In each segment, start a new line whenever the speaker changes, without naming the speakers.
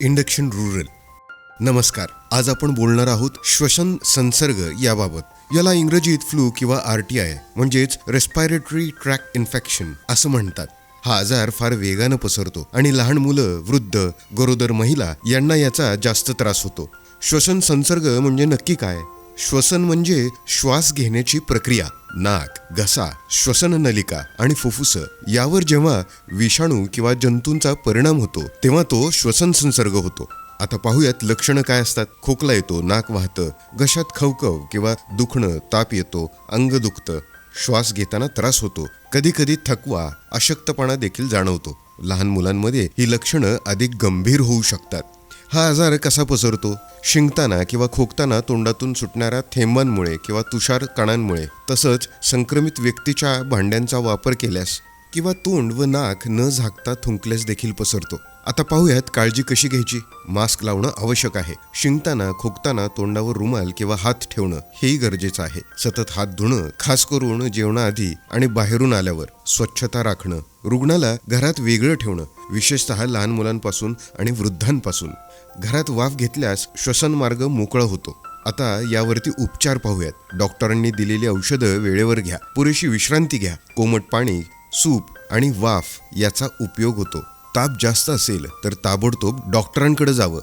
Induction rural. नमस्कार. आज आपण बोलणार आहोत श्वसन संसर्ग याबाबत. याला इंग्रजीत फ्लू किंवा आर टी आय म्हणजेच रेस्पायरेटरी ट्रॅक इन्फेक्शन असं म्हणतात. हा आजार फार वेगानं पसरतो आणि लहान मुलं वृद्ध गरोदर महिला यांना याचा जास्त त्रास होतो. श्वसन संसर्ग म्हणजे नक्की काय? श्वसन म्हणजे श्वास घेण्याची प्रक्रिया नाक घसा श्वसन नलिका आणि फुफ्फुस यावर जेव्हा विषाणू किंवा जंतूंचा परिणाम होतो तेव्हा तो श्वसन संसर्ग होतो. आता पाहूयात लक्षणं काय असतात. खोकला येतो नाक वाहतं घशात खवखव किंवा दुखणं ताप येतो अंग दुखतं श्वास घेताना त्रास होतो कधी कधी थकवा अशक्तपणा देखील जाणवतो. लहान मुलांमध्ये ही लक्षणं अधिक गंभीर होऊ शकतात. हा आजार कसा पसरतो? शिंकताना किंवा खोकताना तोंडातून सुटणाऱ्या थेंबांमुळे किंवा तुषार कणांमुळे तसंच संक्रमित व्यक्तीच्या भांड्यांचा वापर केल्यास? किंवा तोंड व नाक न झाकता थुंकल्यास देखील पसरतो. आता पाहूयात काळजी कशी घ्यायची? मास्क लावणं आवश्यक आहे. शिंकताना खोकताना तोंडावर रुमाल किंवा हात ठेवणं हेही गरजेचं आहे. सतत हात धुणं खास करून जेवणाआधी आणि बाहेरून आल्यावर. स्वच्छता राखणं रुग्णाला घरात वेगळं ठेवणं विशेषतः लहान मुलांपासून आणि वृद्धांपासून. घरात वाफ घेतल्यास श्वसन मार्ग मोकळा होतो. आता यावरती उपचार पाहूयात. डॉक्टरांनी दिलेली औषधं वेळेवर घ्या. पुरेशी विश्रांती घ्या. कोमट पाणी सूप आणि वाफ याचा उपयोग होतो. ताप जास्त असेल तर ताबडतोब डॉक्टरांकडे जावं.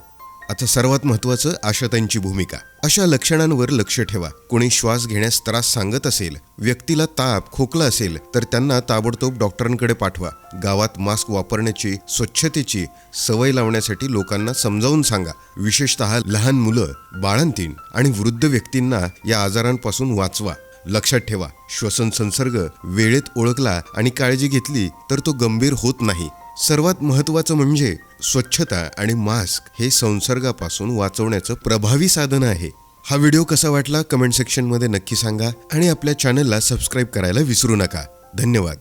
आता सर्वात महत्वाचं आशातांची भूमिका. अशा लक्षणांवर लक्ष ठेवा. कोणी श्वास घेण्यास त्रास सांगत असेल व्यक्तीला ताप खोकला असेल तर त्यांना ताबडतोब डॉक्टरांकडे पाठवा. गावात मास्क वापरण्याची स्वच्छतेची सवय लावण्यासाठी लोकांना समजावून सांगा. विशेषतः लहान मुलं बाळंतीण आणि वृद्ध व्यक्तींना या आजारांपासून वाचवा. लक्षात ठेवा श्वसन संसर्ग वेळेत ओळखला आणि काळजी घेतली तर तो गंभीर होत नाही. सर्वात महत्त्वाचं म्हणजे स्वच्छता आणि मास्क हे संसर्गापासून वाचवण्याचं प्रभावी साधन आहे. हा व्हिडिओ कसा वाटला कमेंट सेक्शनमध्ये नक्की सांगा आणि आपल्या चॅनलला सबस्क्राईब करायला विसरू नका. धन्यवाद.